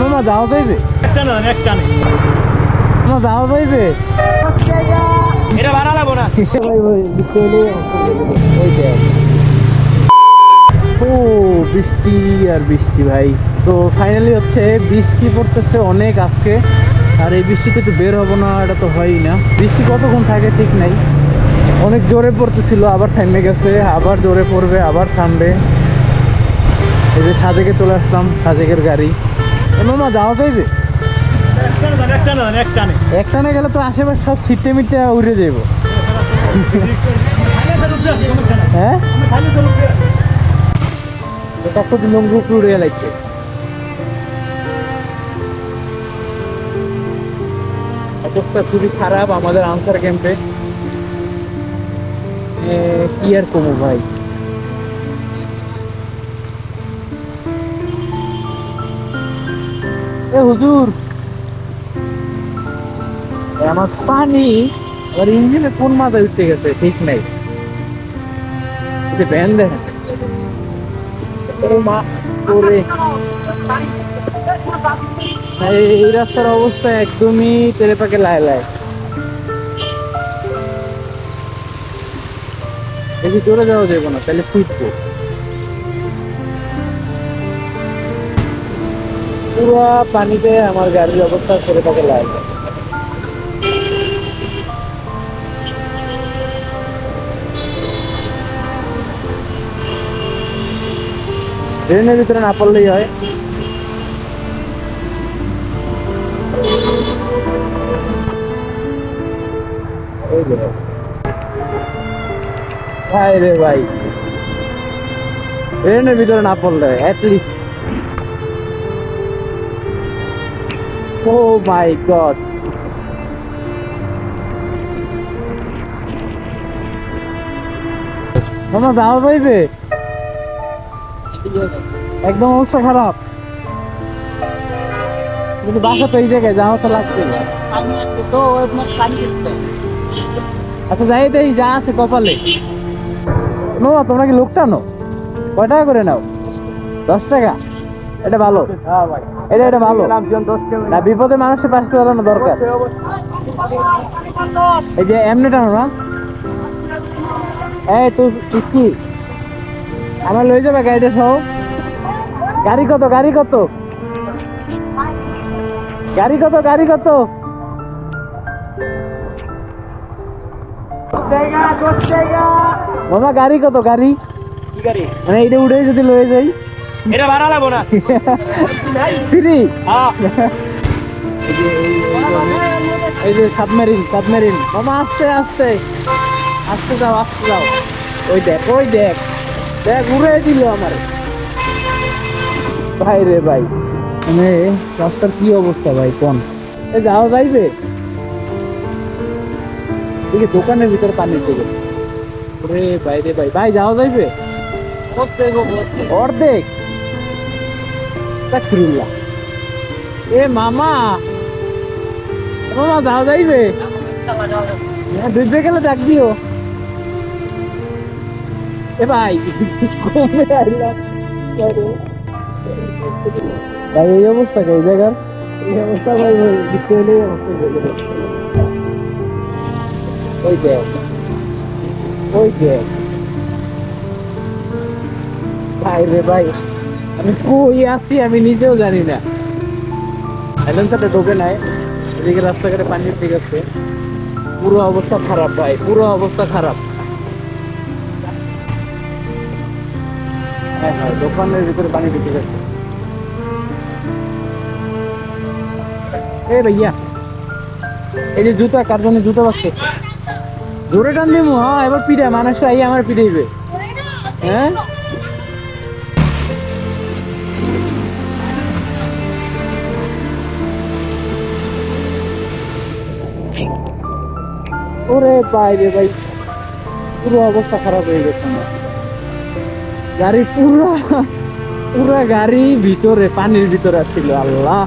মামা যাওয়া যাইবে। একটা না একটা নেই। মামা যাওয়া যাইবে। এটা ভাড়া লাগবো না। ও বৃষ্টি আর বৃষ্টি ভাই। তো ফাইনালি হচ্ছে বৃষ্টি পড়তেছে অনেক আজকে। আর এই বৃষ্টিতে তো বের হব না এটা তো হয়ই না। বৃষ্টি কতক্ষণ থাকে ঠিক নাই। অনেক জোরে পড়তেছিল আবার থেমে গেছে আবার জোরে পড়বে আবার থামবে। এই যে সাজেকে চলে আসলাম সাজেকের গাড়ি। মামা যাওয়া যাইবে একটা না না একটা নেই একটা না গেলে তো আশেপাশে সব ছিটে মিটে উড়ে যাব হ্যাঁ? কত লঙ্গু উপরে উড়ে লাগছে। অবস্থা খুবই খারাপ আমাদের আনসার ক্যাম্পে। কি আর কমো ভাই? এ হুজুর। আমার পানি আর ইঞ্জিনে কোন মাথায় উঠতে গেছে ঠিক নাই। ভ্যান দেখেন। ও মা, ওরে। এই রাস্তার অবস্থা একদমই তেলে পাকে লায় লায় দেখি চলে যাওয়া যাবে না, তাহলে ফুটবো পুরো পানিতে আমার গাড়ির অবস্থা পাকে লায় লায় ট্রেনের ভিতরে না পড়লেই হয়। ভাই রে ভাই। ট্রেনের ভিতরে না পড়লে অ্যাটলিস্ট ও মাই গড মামা যাওয়া যাইবে একদম অবস্থা খারাপ। কিন্তু বাসা তো এই জায়গায় যাওয়া তো লাগছে আচ্ছা যাই, দেই, যা আছে কপালে। মামা, তোমরা কি লোক টানো কয় টাকা করে নাও? দশ টাকা? এটা ভালো। এটা এটা ভালো। না বিপদে মানুষের পাশে দাঁড়ানো দরকার। এই যে এমনি টানো না। এই তুই কি আমার লই যাবে গাড়িতে সহ গাড়ি কত গাড়ি কত? গাড়ি কত গাড়ি কত? মামা গাড়ি কত গাড়ি? গাড়ি? মানে এইটা উঠে যদি লয়ে যাই। এটা ভাড়া লাগবো না। ফ্রি হ্যাঁ। এই যে সাবমেরিন সাবমেরিন মামা আস্তে আস্তে। আস্তে যাও আস্তে যাও। ওই দেখ ওই দেখ। দেখ উড়ে দিল আমার। ভাই রে ভাই। মানে রাস্তার কি অবস্থা ভাই কোন? এ যাও যাইবে? দেখি দোকানের ভিতরে পানি থেকে ওরে ভাই রে ভাই। ভাই যাও যাইবে? অর্ধেক? তাকফিরুল্লাহ। এ মামা মামা যাও যাইবে? ডুববে গেলে ডাক দিও। এ ভাই, কমে আইলাম। ভাই, এই অবস্থা এই জায়গার? এই অবস্থা ভাই এই অবস্থা। ওই দেখ ওই দেখ ভাই রে ভাই। আমি কই আছি আমি নিজেও জানি না। সাথে ঢোকে নাই, এদিকে রাস্তাঘাটে পানি ঠিক আছে পুরো অবস্থা খারাপ ভাই, পুরো অবস্থা খারাপ। হ্যাঁ হ্যাঁ দোকানের ভিতরে পানি ঢুকে যাচ্ছে এ ভাইয়া, এই যে জুতা, কার জন্য জুতা বাচ্ছে জোরে টান দিমু হ্যাঁ এবার পিঠে মানুষ আই আমার পিঠাইবে হ্যাঁ? ওরে বাইরে ভাই, পুরো অবস্থা খারাপ হয়ে গেছে গাড়ি পুরো পুরো গাড়ি ভিতরে, পানির ভিতরে ছিল, আল্লাহ।